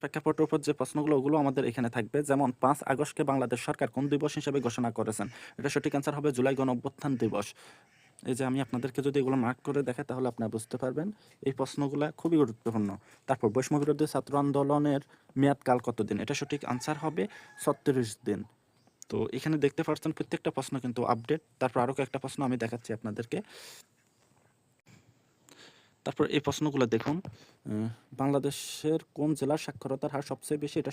প্রেক্ষাপটের উপর যে প্রশ্নগুলো, ওগুলো আমাদের এখানে থাকবে। যেমন, পাঁচ আগস্টকে বাংলাদেশ সরকার কোন দিবস হিসেবে ঘোষণা করেছেন? এটা সঠিক অ্যান্সার হবে জুলাই গণ অভ্যুত্থান দিবস। এই যে আমি আপনাদেরকে যদি এগুলো মার্ক করে দেখাই, তাহলে আপনারা বুঝতে পারবেন এই প্রশ্নগুলো খুবই গুরুত্বপূর্ণ। তারপর, বৈষম্য বিরোধী ছাত্র আন্দোলনের মেয়াদকাল কতদিন? এটা সঠিক আনসার হবে ছত্রিশ দিন। তো এখানে দেখতে পাচ্ছেন প্রত্যেকটা প্রশ্ন কিন্তু আপডেট তারপর আরও কয়েকটা প্রশ্ন আমি দেখাচ্ছি আপনাদেরকে। তারপর এই প্রশ্নগুলো দেখুন। বাংলাদেশের কোন জেলার সাক্ষরতার হার সবচেয়ে বেশি? এটা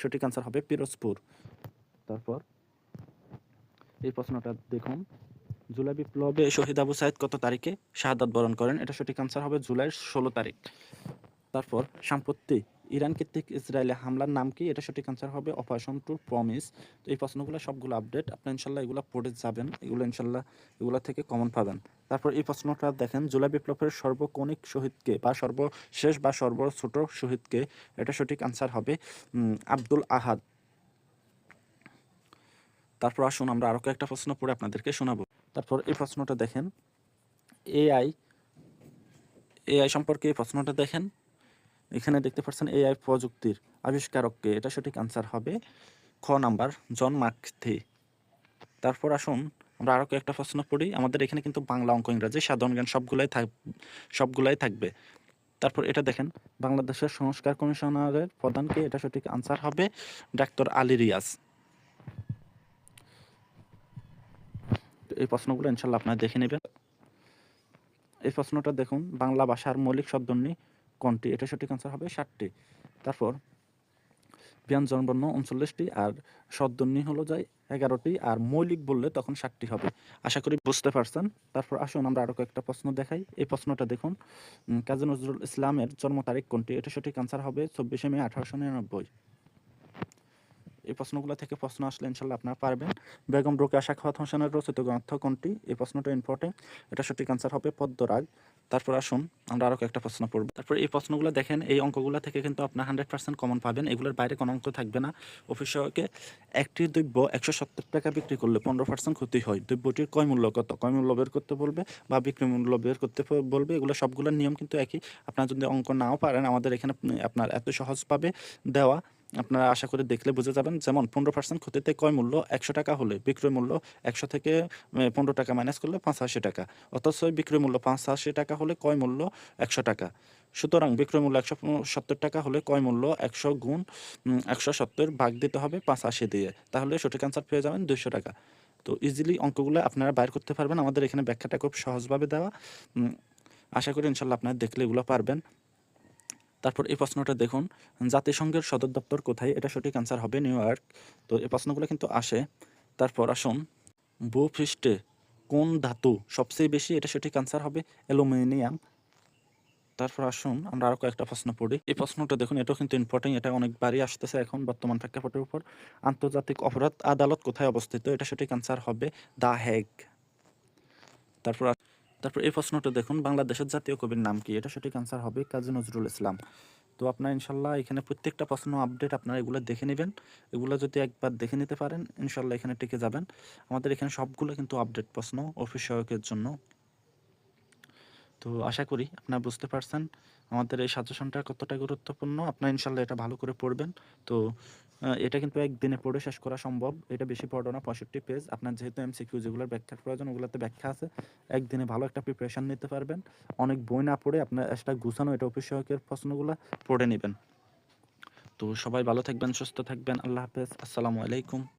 সঠিক আনসার হবে পিরোজপুর। তারপর এই প্রশ্নটা দেখুন। জুলাই বিপ্লবে শহীদ আবু সাইদ কত তারিখে শাহাদাত বরণ করেন? এটা সঠিক আনসার হবে জুলাইয়ের ষোলো তারিখ। তারপর সাম্প্রতি ইরান কর্তৃক ইসরায়েলে হামলার নাম কি? এটা সঠিক আনসার হবে অপারেশন টু প্রমিস তো এই প্রশ্নগুলো সবগুলো আপডেট আপনি ইনশাল্লাহ এগুলো পড়ে যাবেন। এগুলো ইনশাল্লাহ এগুলো থেকে কমন পাবেন। তারপর এই প্রশ্নটা দেখেন, জুলাই বিপ্লবের সর্বকণিক শহীদকে বা সর্বশেষ বা সর্ব সর্বছোট শহীদকে এটা সঠিক আনসার হবে আব্দুল আহাদ। তারপর আসুন আমরা আরও কয়েকটা প্রশ্ন পড়ে আপনাদেরকে শোনাবো। তারপর এই প্রশ্নটা দেখেন, এআই এআই সম্পর্কে এই প্রশ্নটা দেখেন। এখানে দেখতে পাচ্ছেন এআই প্রযুক্তির আবিষ্কারককে। এটা সঠিক আনসার হবে খ নাম্বার, জন মার্কথি। তারপর আসুন, আমরা আরও কয়েকটা প্রশ্ন পড়ি। আমাদের এখানে কিন্তু বাংলা অঙ্ক, ইংরাজি, সাধারণ জ্ঞান সবগুলাই থাক, সবগুলাই থাকবে। তারপর এটা দেখেন, বাংলাদেশের সংস্কার কমিশনারের প্রধানকে এটা সঠিক আনসার হবে ডাক্তার আলী রিয়াজ। এই প্রশ্নগুলো ইনশাল্লাহ আপনারা দেখে নেবেন। এই প্রশ্নটা দেখুন, বাংলা ভাষার মৌলিক শব্দনী কোনটি? এটা সঠিক আনসার হবে ষাটটি। তারপর ব্যঞ্জন বর্ণ উনচল্লিশটি আর সদ্যন্নি হলো যায় এগারোটি আর মৌলিক বললে তখন ষাটটি হবে। আশা করি বুঝতে পারছেন। তারপর আসুন আমরা আরও কয়েকটা প্রশ্ন দেখাই। এই প্রশ্নটা দেখুন কাজী নজরুল ইসলামের জন্ম তারিখ কোনটি? এটা সঠিক আনসার হবে চব্বিশে মে আঠারোশো নিরানব্বই। এই প্রশ্নগুলো থেকে প্রশ্ন আসলে ইনশাল্লাহ আপনারা পারবেন। বেগম রোকেয়া সাখাওয়াত হোসেনের রচিত গ্রন্থ কোনটি? এই প্রশ্নটা ইম্পর্টেন্ট এটা সঠিক আনসার হবে পদ্মরাগ। তারপর আসুন, আমরা আরও একটা প্রশ্ন পড়ব। তারপর এই প্রশ্নগুলো দেখেন, এই অঙ্কগুলো থেকে কিন্তু আপনার হান্ড্রেড পার্সেন্ট কমন পাবেন। এগুলোর বাইরে কোনো অঙ্ক থাকবে না। অফিসকে একটি দ্রব্য একশো সত্তর টাকা বিক্রি করলে পনেরো পার্সেন্ট ক্ষতি হয়। দ্রব্যটির কয় মূল্য কত? কয় মূল্য বের করতে বলবে বা বিক্রি মূল্য বের করতে বলবে? এগুলো সবগুলোর নিয়ম কিন্তু একই। আপনার যদি অঙ্ক নাও পারেন, আমাদের এখানে আপনার এত সহজভাবে দেওয়া। আপনারা আশা করে দেখলে বুঝে যাবেন, যেমন পনেরো পার্সেন্ট ক্ষতিতে কয় মূল্য একশো টাকা হলে বিক্রয় মূল্য একশো থেকে পনেরো টাকা মাইনাস করলে পাঁচাশি টাকা। অথচ বিক্রয় মূল্য পাঁচাশি টাকা হলে কয় মূল্য একশো টাকা। সুতরাং বিক্রয় মূল্য একশো সত্তর টাকা হলে কয় মূল্য একশো গুণ একশো সত্তর ভাগ দিতে হবে পাঁচাশি দিয়ে। তাহলে সঠিক অ্যান্সার পেয়ে যাবেন দুইশো টাকা। তো ইজিলি অঙ্কগুলো আপনারা বাইর করতে পারবেন। আমাদের এখানে ব্যাখ্যাটা খুব সহজভাবে দেওয়া। আশা করি ইনশাল্লাহ আপনারা দেখলে এগুলো পারবেন। তারপর এই প্রশ্নটা দেখুন, জাতিসংঘের সদর দপ্তর কোথায়? এটা সঠিক অ্যান্সার হবে নিউ ইয়র্ক। তো এই প্রশ্নগুলো কিন্তু আসে। তারপর আসুন, ভূপৃষ্ঠে কোন ধাতু সবচেয়ে বেশি, এটা সঠিক অ্যান্সার হবে, অ্যালুমিনিয়াম। তারপর আসুন, আমরা আরও কয়েকটা প্রশ্ন পড়ি। এই প্রশ্নটা দেখুন, এটাও কিন্তু ইম্পর্টেন্ট এটা অনেকবারই আসতেছে এখন বর্তমান প্রেক্ষাপটের উপর। আন্তর্জাতিক অপরাধ আদালত কোথায় অবস্থিত? এটা সঠিক অ্যান্সার হবে, দা হেগ। তারপর তারপর এই প্রশ্নটা দেখুন, বাংলাদেশের জাতীয় কবির নাম কি? এটা সঠিক আনসার হবে কাজী নজরুল ইসলাম। তো আপনার ইনশাল্লাহ এখানে প্রত্যেকটা প্রশ্ন আপডেট আপনারা এগুলো দেখে নেবেন। এগুলো যদি একবার দেখে নিতে পারেন, ইনশাল্লাহ এখানে টিকে যাবেন। আমাদের এখানে সবগুলো কিন্তু আপডেট প্রশ্ন অফিস সহায়কের জন্য তো আশা করি আপনারা বুঝতে পারছেন আমাদের এই সাজেশনটা কতটা গুরুত্বপূর্ণ। আপনারা ইনশাল্লাহ এটা ভালো করে পড়বেন। তো এটা কিন্তু একদিনে পড়ে শেষ করা সম্ভব। এটা বেশি পড়ো না, পঁয়ষট্টি পেজ। আপনার যেহেতু এম সিকিউ যেগুলোর ব্যাখ্যার প্রয়োজন, ওগুলোতে ব্যাখ্যা আছে। একদিনে ভালো একটা প্রিপারেশান নিতে পারবেন। অনেক বই না পড়ে আপনার একটা গুছানো এটা অফিস সহায়কের প্রশ্নগুলো পড়ে নেবেন। তো সবাই ভালো থাকবেন, সুস্থ থাকবেন। আল্লাহ হাফেজ। আসসালামু আলাইকুম।